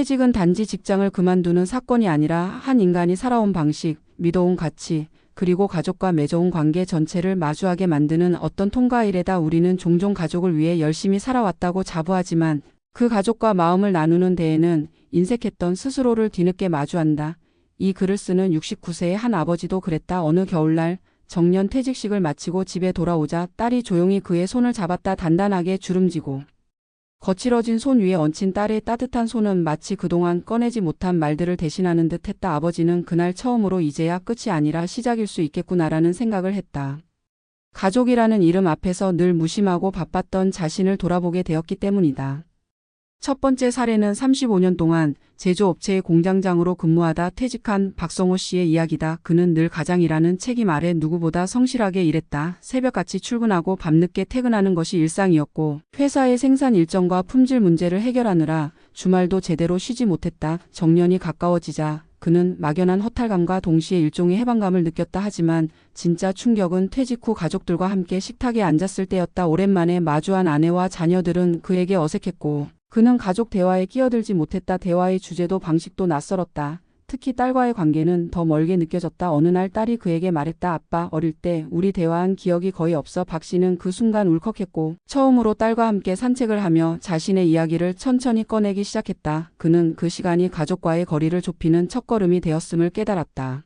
퇴직은 단지 직장을 그만두는 사건이 아니라 한 인간이 살아온 방식, 믿어온 가치, 그리고 가족과 맺어온 관계 전체를 마주하게 만드는 어떤 통과일에다 우리는 종종 가족을 위해 열심히 살아왔다고 자부하지만 그 가족과 마음을 나누는 데에는 인색했던 스스로를 뒤늦게 마주한다. 이 글을 쓰는 69세의 한 아버지도 그랬다. 어느 겨울날 정년 퇴직식을 마치고 집에 돌아오자 딸이 조용히 그의 손을 잡았다 단단하게 주름지고 거칠어진 손 위에 얹힌 딸의 따뜻한 손은 마치 그동안 꺼내지 못한 말들을 대신하는 듯 했다. 아버지는 그날 처음으로 이제야 끝이 아니라 시작일 수 있겠구나라는 생각을 했다. 가족이라는 이름 앞에서 늘 무심하고 바빴던 자신을 돌아보게 되었기 때문이다. 첫 번째 사례는 35년 동안 제조업체의 공장장으로 근무하다 퇴직한 박성호 씨의 이야기다. 그는 늘 가장이라는 책임 아래 누구보다 성실하게 일했다. 새벽같이 출근하고 밤늦게 퇴근하는 것이 일상이었고 회사의 생산 일정과 품질 문제를 해결하느라 주말도 제대로 쉬지 못했다. 정년이 가까워지자 그는 막연한 허탈감과 동시에 일종의 해방감을 느꼈다 하지만 진짜 충격은 퇴직 후 가족들과 함께 식탁에 앉았을 때였다. 오랜만에 마주한 아내와 자녀들은 그에게 어색했고 그는 가족 대화에 끼어들지 못했다. 대화의 주제도 방식도 낯설었다. 특히 딸과의 관계는 더 멀게 느껴졌다. 어느 날 딸이 그에게 말했다. 아빠, 어릴 때 우리 대화한 기억이 거의 없어. 박 씨는 그 순간 울컥했고 처음으로 딸과 함께 산책을 하며 자신의 이야기를 천천히 꺼내기 시작했다. 그는 그 시간이 가족과의 거리를 좁히는 첫걸음이 되었음을 깨달았다.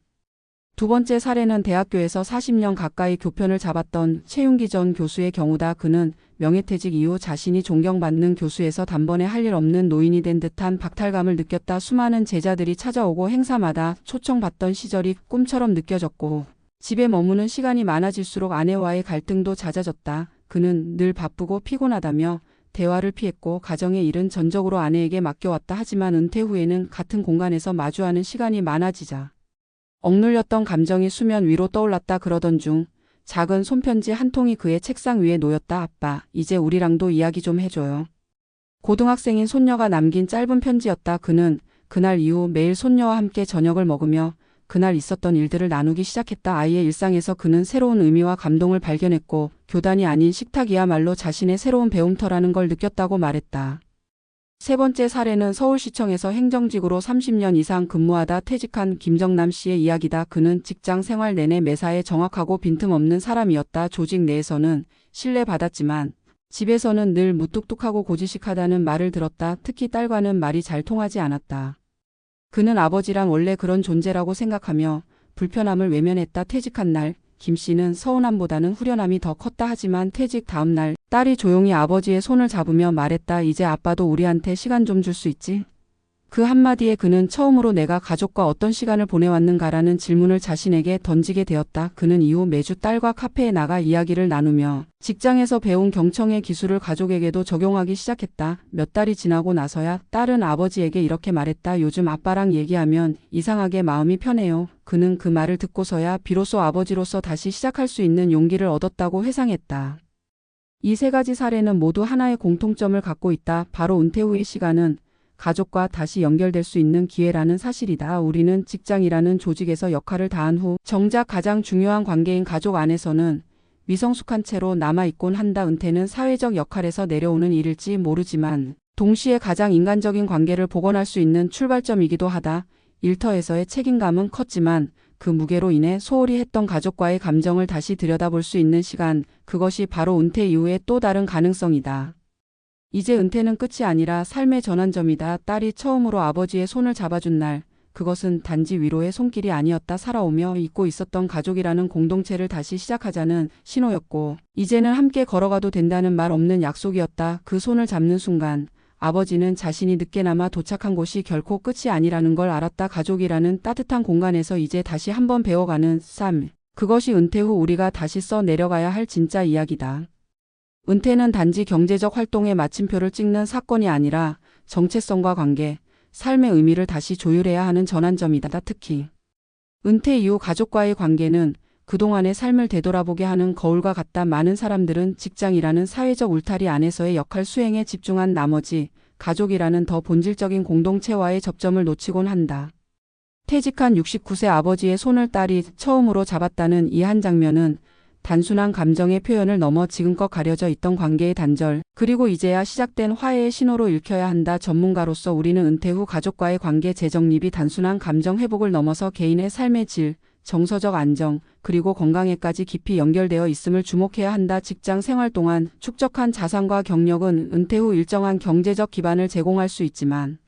두 번째 사례는 대학교에서 40년 가까이 교편을 잡았던 최윤기 전 교수의 경우다. 그는 명예퇴직 이후 자신이 존경받는 교수에서 단번에 할 일 없는 노인이 된 듯한 박탈감을 느꼈다. 수많은 제자들이 찾아오고 행사마다 초청받던 시절이 꿈처럼 느껴졌고 집에 머무는 시간이 많아질수록 아내와의 갈등도 잦아졌다. 그는 늘 바쁘고 피곤하다며 대화를 피했고 가정의 일은 전적으로 아내에게 맡겨왔다. 하지만 은퇴 후에는 같은 공간에서 마주하는 시간이 많아지자 억눌렸던 감정이 수면 위로 떠올랐다 그러던 중 작은 손편지 한 통이 그의 책상 위에 놓였다. 아빠, 이제 우리랑도 이야기 좀 해줘요. 고등학생인 손녀가 남긴 짧은 편지였다. 그는 그날 이후 매일 손녀와 함께 저녁을 먹으며 그날 있었던 일들을 나누기 시작했다. 아이의 일상에서 그는 새로운 의미와 감동을 발견했고 교단이 아닌 식탁이야말로 자신의 새로운 배움터라는 걸 느꼈다고 말했다. 세 번째 사례는 서울시청에서 행정직으로 30년 이상 근무하다 퇴직한 김정남 씨의 이야기다. 그는 직장 생활 내내 매사에 정확하고 빈틈없는 사람이었다. 조직 내에서는 신뢰받았지만 집에서는 늘 무뚝뚝하고 고지식하다는 말을 들었다. 특히 딸과는 말이 잘 통하지 않았다. 그는 아버지랑 원래 그런 존재라고 생각하며 불편함을 외면했다. 퇴직한 날 김 씨는 서운함보다는 후련함이 더 컸다 하지만 퇴직 다음 날 딸이 조용히 아버지의 손을 잡으며 말했다. 이제 아빠도 우리한테 시간 좀 줄 수 있지? 그 한마디에 그는 처음으로 내가 가족과 어떤 시간을 보내왔는가라는 질문을 자신에게 던지게 되었다. 그는 이후 매주 딸과 카페에 나가 이야기를 나누며 직장에서 배운 경청의 기술을 가족에게도 적용하기 시작했다. 몇 달이 지나고 나서야 딸은 아버지에게 이렇게 말했다. 요즘 아빠랑 얘기하면 이상하게 마음이 편해요. 그는 그 말을 듣고서야 비로소 아버지로서 다시 시작할 수 있는 용기를 얻었다고 회상했다. 이 세 가지 사례는 모두 하나의 공통점을 갖고 있다. 바로 은퇴 후의 시간은 가족과 다시 연결될 수 있는 기회라는 사실이다. 우리는 직장이라는 조직에서 역할을 다한 후 정작 가장 중요한 관계인 가족 안에서는 미성숙한 채로 남아있곤 한다. 은퇴는 사회적 역할에서 내려오는 일일지 모르지만 동시에 가장 인간적인 관계를 복원할 수 있는 출발점이기도 하다. 일터에서의 책임감은 컸지만 그 무게로 인해 소홀히 했던 가족과의 감정을 다시 들여다볼 수 있는 시간, 그것이 바로 은퇴 이후의 또 다른 가능성이다. 이제 은퇴는 끝이 아니라 삶의 전환점이다. 딸이 처음으로 아버지의 손을 잡아준 날, 그것은 단지 위로의 손길이 아니었다. 살아오며 잊고 있었던 가족이라는 공동체를 다시 시작하자는 신호였고, 이제는 함께 걸어가도 된다는 말 없는 약속이었다. 그 손을 잡는 순간, 아버지는 자신이 늦게나마 도착한 곳이 결코 끝이 아니라는 걸 알았다. 가족이라는 따뜻한 공간에서 이제 다시 한번 배워가는 삶. 그것이 은퇴 후 우리가 다시 써 내려가야 할 진짜 이야기다. 은퇴는 단지 경제적 활동의 마침표를 찍는 사건이 아니라 정체성과 관계, 삶의 의미를 다시 조율해야 하는 전환점이다. 특히 은퇴 이후 가족과의 관계는 그동안의 삶을 되돌아보게 하는 거울과 같다. 많은 사람들은 직장이라는 사회적 울타리 안에서의 역할 수행에 집중한 나머지 가족이라는 더 본질적인 공동체와의 접점을 놓치곤 한다. 퇴직한 69세 아버지의 손을 딸이 처음으로 잡았다는 이 한 장면은 단순한 감정의 표현을 넘어 지금껏 가려져 있던 관계의 단절, 그리고 이제야 시작된 화해의 신호로 읽혀야 한다. 전문가로서 우리는 은퇴 후 가족과의 관계 재정립이 단순한 감정 회복을 넘어서 개인의 삶의 질, 정서적 안정, 그리고 건강에까지 깊이 연결되어 있음을 주목해야 한다. 직장 생활 동안 축적한 자산과 경력은 은퇴 후 일정한 경제적 기반을 제공할 수 있지만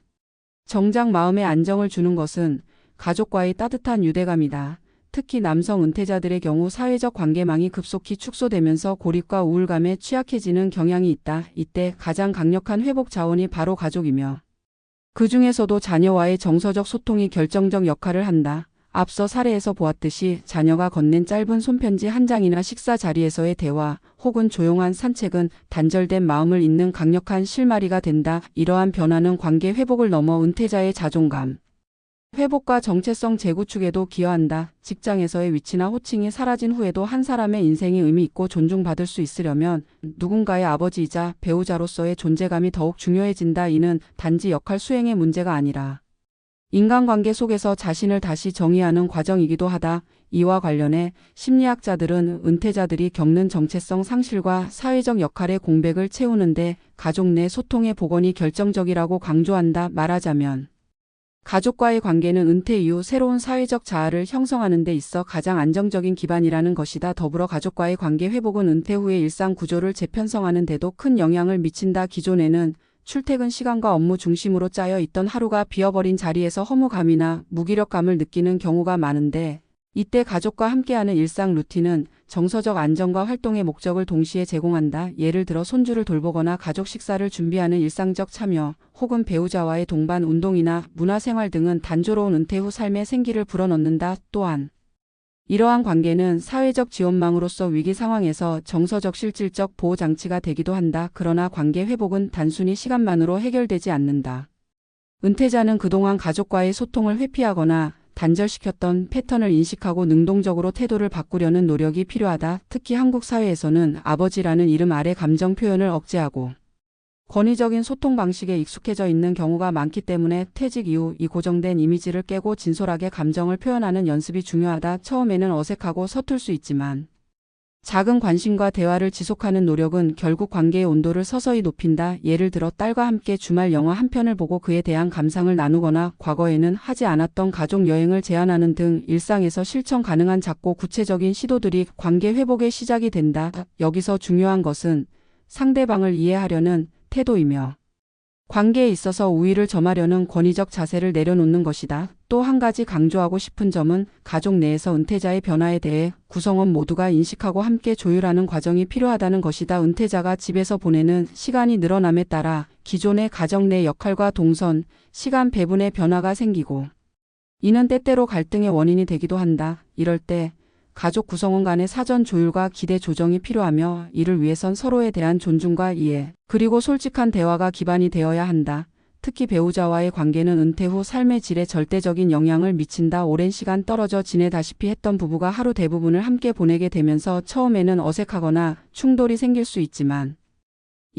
정작 마음의 안정을 주는 것은 가족과의 따뜻한 유대감이다. 특히 남성 은퇴자들의 경우 사회적 관계망이 급속히 축소되면서 고립과 우울감에 취약해지는 경향이 있다. 이때 가장 강력한 회복 자원이 바로 가족이며 그 중에서도 자녀와의 정서적 소통이 결정적 역할을 한다. 앞서 사례에서 보았듯이 자녀가 건넨 짧은 손편지 한 장이나 식사 자리에서의 대화 혹은 조용한 산책은 단절된 마음을 잇는 강력한 실마리가 된다. 이러한 변화는 관계 회복을 넘어 은퇴자의 자존감, 회복과 정체성 재구축에도 기여한다. 직장에서의 위치나 호칭이 사라진 후에도 한 사람의 인생이 의미 있고 존중받을 수 있으려면 누군가의 아버지이자 배우자로서의 존재감이 더욱 중요해진다. 이는 단지 역할 수행의 문제가 아니라 인간관계 속에서 자신을 다시 정의하는 과정이기도 하다. 이와 관련해 심리학자들은 은퇴자들이 겪는 정체성 상실과 사회적 역할의 공백을 채우는데 가족 내 소통의 복원이 결정적이라고 강조한다. 말하자면 가족과의 관계는 은퇴 이후 새로운 사회적 자아를 형성하는 데 있어 가장 안정적인 기반이라는 것이다. 더불어 가족과의 관계 회복은 은퇴 후의 일상 구조를 재편성하는 데도 큰 영향을 미친다. 기존에는 출퇴근 시간과 업무 중심으로 짜여 있던 하루가 비어버린 자리에서 허무감이나 무기력감을 느끼는 경우가 많은데 이때 가족과 함께하는 일상 루틴은 정서적 안정과 활동의 목적을 동시에 제공한다. 예를 들어 손주를 돌보거나 가족 식사를 준비하는 일상적 참여, 혹은 배우자와의 동반 운동이나 문화생활 등은 단조로운 은퇴 후 삶에 생기를 불어넣는다. 또한 이러한 관계는 사회적 지원망으로서 위기 상황에서 정서적 실질적 보호 장치가 되기도 한다. 그러나 관계 회복은 단순히 시간만으로 해결되지 않는다. 은퇴자는 그동안 가족과의 소통을 회피하거나 단절시켰던 패턴을 인식하고 능동적으로 태도를 바꾸려는 노력이 필요하다. 특히 한국 사회에서는 아버지라는 이름 아래 감정 표현을 억제하고 권위적인 소통 방식에 익숙해져 있는 경우가 많기 때문에 퇴직 이후 이 고정된 이미지를 깨고 진솔하게 감정을 표현하는 연습이 중요하다. 처음에는 어색하고 서툴 수 있지만 작은 관심과 대화를 지속하는 노력은 결국 관계의 온도를 서서히 높인다. 예를 들어 딸과 함께 주말 영화 한 편을 보고 그에 대한 감상을 나누거나 과거에는 하지 않았던 가족 여행을 제안하는 등 일상에서 실천 가능한 작고 구체적인 시도들이 관계 회복의 시작이 된다. 여기서 중요한 것은 상대방을 이해하려는 태도이며 관계에 있어서 우위를 점하려는 권위적 자세를 내려놓는 것이다. 또 한 가지 강조하고 싶은 점은 가족 내에서 은퇴자의 변화에 대해 구성원 모두가 인식하고 함께 조율하는 과정이 필요하다는 것이다. 은퇴자가 집에서 보내는 시간이 늘어남에 따라 기존의 가정 내 역할과 동선, 시간 배분의 변화가 생기고 이는 때때로 갈등의 원인이 되기도 한다. 이럴 때 가족 구성원 간의 사전 조율과 기대 조정이 필요하며 이를 위해선 서로에 대한 존중과 이해, 그리고 솔직한 대화가 기반이 되어야 한다. 특히 배우자와의 관계는 은퇴 후 삶의 질에 절대적인 영향을 미친다. 오랜 시간 떨어져 지내다시피 했던 부부가 하루 대부분을 함께 보내게 되면서 처음에는 어색하거나 충돌이 생길 수 있지만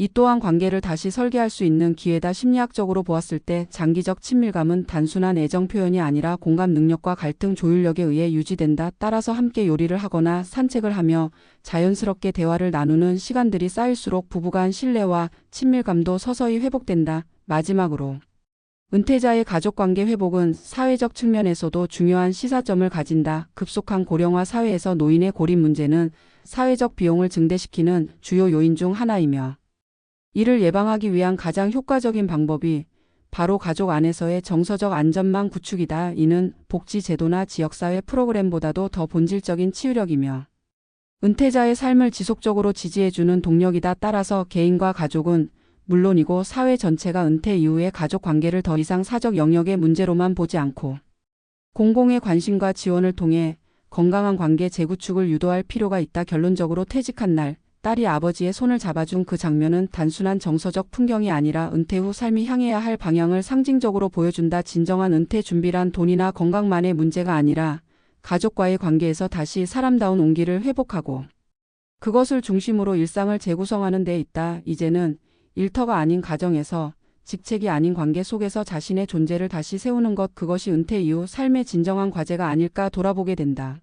이 또한 관계를 다시 설계할 수 있는 기회다. 심리학적으로 보았을 때 장기적 친밀감은 단순한 애정 표현이 아니라 공감 능력과 갈등 조율력에 의해 유지된다. 따라서 함께 요리를 하거나 산책을 하며 자연스럽게 대화를 나누는 시간들이 쌓일수록 부부간 신뢰와 친밀감도 서서히 회복된다. 마지막으로 은퇴자의 가족관계 회복은 사회적 측면에서도 중요한 시사점을 가진다. 급속한 고령화 사회에서 노인의 고립 문제는 사회적 비용을 증대시키는 주요 요인 중 하나이며 이를 예방하기 위한 가장 효과적인 방법이 바로 가족 안에서의 정서적 안전망 구축이다. 이는 복지 제도나 지역사회 프로그램보다도 더 본질적인 치유력이며 은퇴자의 삶을 지속적으로 지지해주는 동력이다. 따라서 개인과 가족은 물론이고 사회 전체가 은퇴 이후의 가족 관계를 더 이상 사적 영역의 문제로만 보지 않고 공공의 관심과 지원을 통해 건강한 관계 재구축을 유도할 필요가 있다. 결론적으로 퇴직한 날 딸이 아버지의 손을 잡아준 그 장면은 단순한 정서적 풍경이 아니라 은퇴 후 삶이 향해야 할 방향을 상징적으로 보여준다. 진정한 은퇴 준비란 돈이나 건강만의 문제가 아니라 가족과의 관계에서 다시 사람다운 온기를 회복하고 그것을 중심으로 일상을 재구성하는 데 있다. 이제는 일터가 아닌 가정에서 직책이 아닌 관계 속에서 자신의 존재를 다시 세우는 것 그것이 은퇴 이후 삶의 진정한 과제가 아닐까 돌아보게 된다.